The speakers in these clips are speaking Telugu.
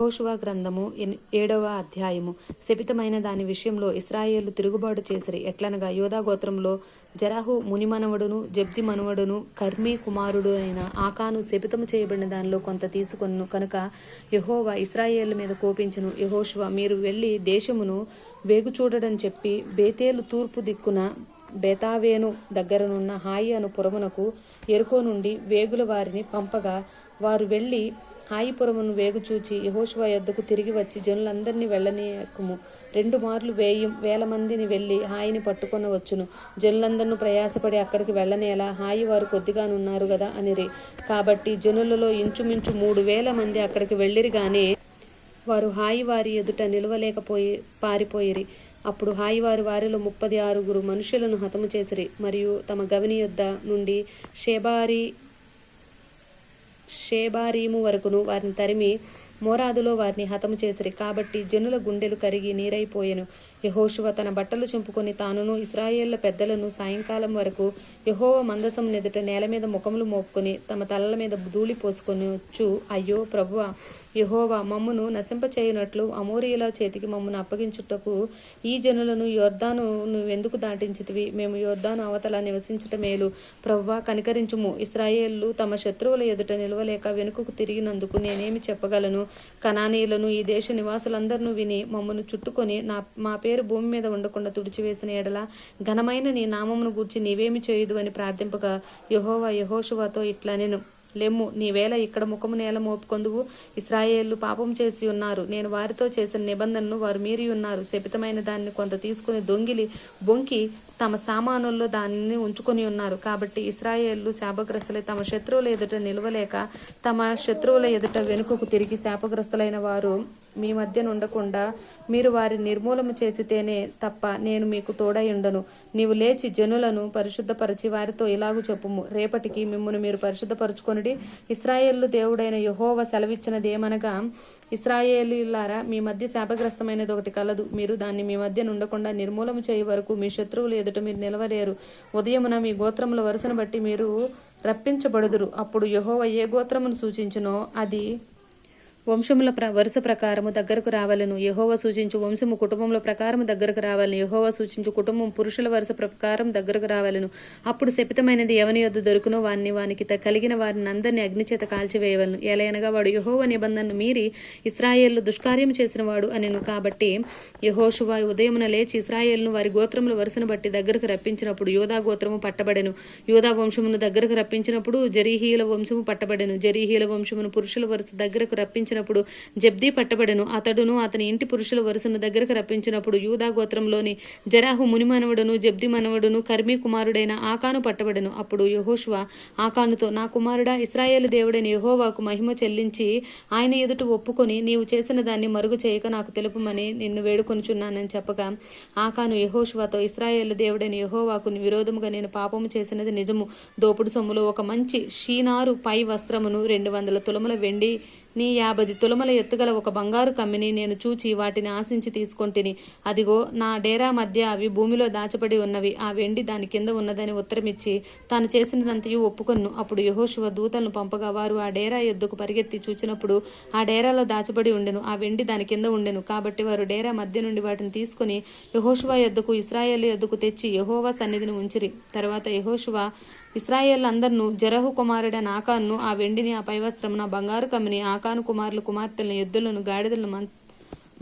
యెహోషువ గ్రంథము ఎన్- ఏడవ అధ్యాయము. శపితమైన దాని విషయంలో ఇస్రాయేళ్ళు తిరుగుబాటు చేసిరి. ఎట్లనగా యోధా గోత్రంలో జరాహు మునిమనవడును జబ్ది మనవడును కర్మీ కుమారుడు అయిన ఆకాను శపితము చేయబడిన దానిలో కొంత తీసుకొను. కనుక యహోవా ఇస్రాయేల్ మీద కోపించును. యెహోషువ మీరు వెళ్ళి దేశమును వేగు చూడడని చెప్పి బేతేలు తూర్పు దిక్కున బేతావేను దగ్గరనున్న హాయి అను పురమునకు ఎరుకో నుండి వేగుల వారిని పంపగా వారు వెళ్ళి హాయిపురమును వేగుచూచి యహోశువ యొద్దకు తిరిగి వచ్చి జనులందరినీ వెళ్ళనీయకుము. రెండు మార్లు వేయి వేల మందిని వెళ్ళి హాయిని పట్టుకొనవచ్చును జనులందరినూ ప్రయాసపడి అక్కడికి వెళ్ళనేలా హాయి వారు కొద్దిగానున్నారు కదా అనిరి. కాబట్టి జనులలో ఇంచుమించు మూడు వేల మంది అక్కడికి వెళ్ళిరిగానే వారు హాయి వారి ఎదుట నిలవలేకపోయి పారిపోయిరి. అప్పుడు హాయి వారి వారిలో ముప్పది ఆరుగురు మనుషులను హతము చేసిరి. మరియు తమ గవిని యొద్ద నుండి షేబారి షేబారీము వరకును వారిని తరిమి మోరాదులో వారిని హతము చేసిరి. కాబట్టి జనుల గుండెలు కరిగి నీరైపోయెను. యహోషువ తన బట్టలు చింపుకొని తానును ఇస్రాయేళ్ళ పెద్దలను సాయంకాలం వరకు యహోవ మందసం ఎదుట నేల మీద ముఖములు మోపుకొని తమ తలల మీద ధూళి పోసుకొని వచ్చు అయ్యో ప్రభువ యహోవా మమ్మును నశింపచేయునట్లు అమోరియుల చేతికి మమ్మను అప్పగించుటకు ఈ జనులను యోర్దాను నువ్వెందుకు దాటించితివి? మేము యోర్దాను అవతల నివసించట మేలు. ప్రవ్వా కనికరించుము. ఇస్రాయేళ్ళు తమ శత్రువుల ఎదుట నిలవలేక వెనుకకు తిరిగినందుకు నేనేమి చెప్పగలను? కనానీయులను ఈ దేశ నివాసులందరినూ విని మమ్మను చుట్టుకొని నా మా పేరు పేరు భూమి మీద ఉండకుండా తుడిచివేసిన ఎడల ఘనమైన నీ నామమును గూర్చి నీవేమి చేయదు అని ప్రార్థింపగా యహోవా యహోషువాతో ఇట్లా నేను లెమ్ము నీవేళ ఇక్కడ ముఖము నేల మోపుకొందువు. ఇస్రాయేళ్ళు పాపం చేసి ఉన్నారు. నేను వారితో చేసిన నిబంధనను వారు మీరి ఉన్నారు. శపితమైన దాన్ని కొంత తీసుకుని దొంగిలి బొంకి తమ సామానుల్లో దానిని ఉంచుకొని ఉన్నారు. కాబట్టి ఇస్రాయేళ్ళు శాపగ్రస్తులై తమ శత్రువుల ఎదుట నిలవలేక తమ శత్రువుల ఎదుట వెనుకకు తిరిగి శాపగ్రస్తులైన వారు మీ మధ్యన ఉండకుండా మీరు వారి నిర్మూలన చేసితేనే తప్ప నేను మీకు తోడై ఉండను. నీవు లేచి జనులను పరిశుద్ధపరచి వారితో ఇలాగు చెప్పుము. రేపటికి మిమ్మల్ని మీరు పరిశుద్ధపరచుకొనుడి. ఇస్రాయేళ్ళు దేవుడైన యహోవ సెలవిచ్చినదేమనగా ఇస్రాయేలీలారా మీ మధ్య శాపగ్రస్తమైనది ఒకటి కలదు. మీరు దాన్ని మీ మధ్య ఉండకుండా నిర్మూలన చేయ వరకు మీ శత్రువులు ఎదుట మీరు నిలవలేరు. ఉదయమున మీ గోత్రముల వరుసను బట్టి మీరు రప్పించబడుదురు. అప్పుడు యహోవ ఏ గోత్రమును సూచించునో అది వంశముల ప్ర వరుస ప్రకారము దగ్గరకు రావాలను. యహోవ సూచించు వంశము కుటుంబముల ప్రకారం దగ్గరకు రావాలను. యహోవ సూచించు కుటుంబం పురుషుల వరుస ప్రకారం దగ్గరకు రావాలను. అప్పుడు శపితమైనది ఎవని యొద్ద దొరుకునో వారిని వానికి త- కలిగిన వారిని అందరినీ అగ్నిచేత కాల్చివేయవలను. ఎలయనగా వాడు యహోవ నిబంధనను మీరి ఇస్రాయేళ్ళు దుష్కార్యం చేసిన వాడు అనెను. కాబట్టి యహోషువా ఉదయమున లేచి ఇస్రాయేల్ను వారి గోత్రముల వరుసను బట్టి దగ్గరకు రప్పించినప్పుడు యోధా గోత్రము పట్టబడెను. యోధా వంశమును దగ్గరకు రప్పించినప్పుడు జరీహీల వంశము పట్టబడెను. జరీహీల వంశమును పురుషుల వరుస దగ్గరకు రప్పించినప్పుడు జబ్దీ పట్టబడెను. అతడును అతని ఇంటి పురుషుల వరుసను దగ్గరకు రప్పించినప్పుడు యూదా గోత్రంలోని జరాహు ముని మనవడును జబ్ది మనవడును కర్మీ కుమారుడైన ఆకాను పట్టబడెను. అప్పుడు యహోషువ ఆకానుతో నా కుమారుడా ఇస్రాయేల్ దేవుడైన యహోవాకు మహిమ చెల్లించి ఆయన ఎదుట ఒప్పుకొని నీవు చేసిన దాన్ని మరుగు చేయక నాకు తెలుపమని నిన్ను వేడుకొనుచున్నానని చెప్పగా ఆకాను యహోష్వాతో ఇస్రాయేల్ దేవుడైన యహోవాకు విరోధముగా నేను పాపము చేసినది నిజము. దోపుడు సొమ్ములో ఒక మంచి షీనారు పై వస్త్రమును రెండు వందల తులముల వెండి నీ యాభై తులమల ఎత్తుగల ఒక బంగారు కమ్మిని నేను చూచి వాటిని ఆశించి తీసుకొంటిని అదిగో నా డేరా మధ్య అవి భూమిలో దాచబడి ఉన్నవి. ఆ వెండి దాని కింద ఉన్నదని ఉత్తరమిచ్చి తాను చేసినదంతయు ఒప్పుకొన్ను. అప్పుడు యహోశివ దూతలను పంపగా వారు ఆ డేరా ఎద్దుకు పరిగెత్తి చూచినప్పుడు ఆ డేరాలో దాచబడి ఉండెను. ఆ వెండి దాని కింద ఉండెను. కాబట్టి వారు డేరా మధ్య నుండి వాటిని తీసుకుని యహోశివ ఎద్దుకు ఇస్రాయేల్ ఎద్దుకు తెచ్చి యహోవా సన్నిధిని ఉంచిరి. తర్వాత యహోశివ ఇస్రాయేల్ అందరిను జరహు కుమారుడైన ఆకాన్ను ఆ వెండిని ఆ పైవస్త్రమున బంగారు కమ్మిని ఆకాను కుమారులు కుమార్తెలను ఎద్దులను గాడిదలను మం-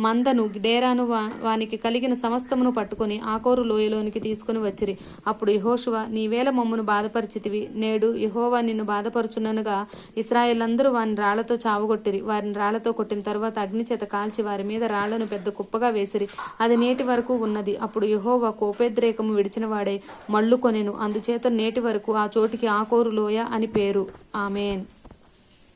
మందను డేరాను వా- వానికి కలిగిన సమస్తమును పట్టుకొని ఆకోరు లోయలోనికి తీసుకుని వచ్చిరి. అప్పుడు యహోశువ నీవేళ మమ్మను బాధపరిచితివి. నేడు యహోవా నిన్ను బాధపరుచున్ననుగా ఇస్రాయేల్ వారిని రాళ్ళతో చావగొట్టిరి. వారిని రాళ్ళతో కొట్టిన తర్వాత అగ్ని చేత కాల్చి వారి మీద రాళ్ళను పెద్ద కుప్పగా వేసిరి. అది నేటి వరకు ఉన్నది. అప్పుడు యహోవా కోపేద్రేకము విడిచిన వాడే మళ్ళు కొనెను అందుచేత నేటి వరకు ఆ చోటికి ఆకోరు లోయ అని పేరు. ఆమెన్.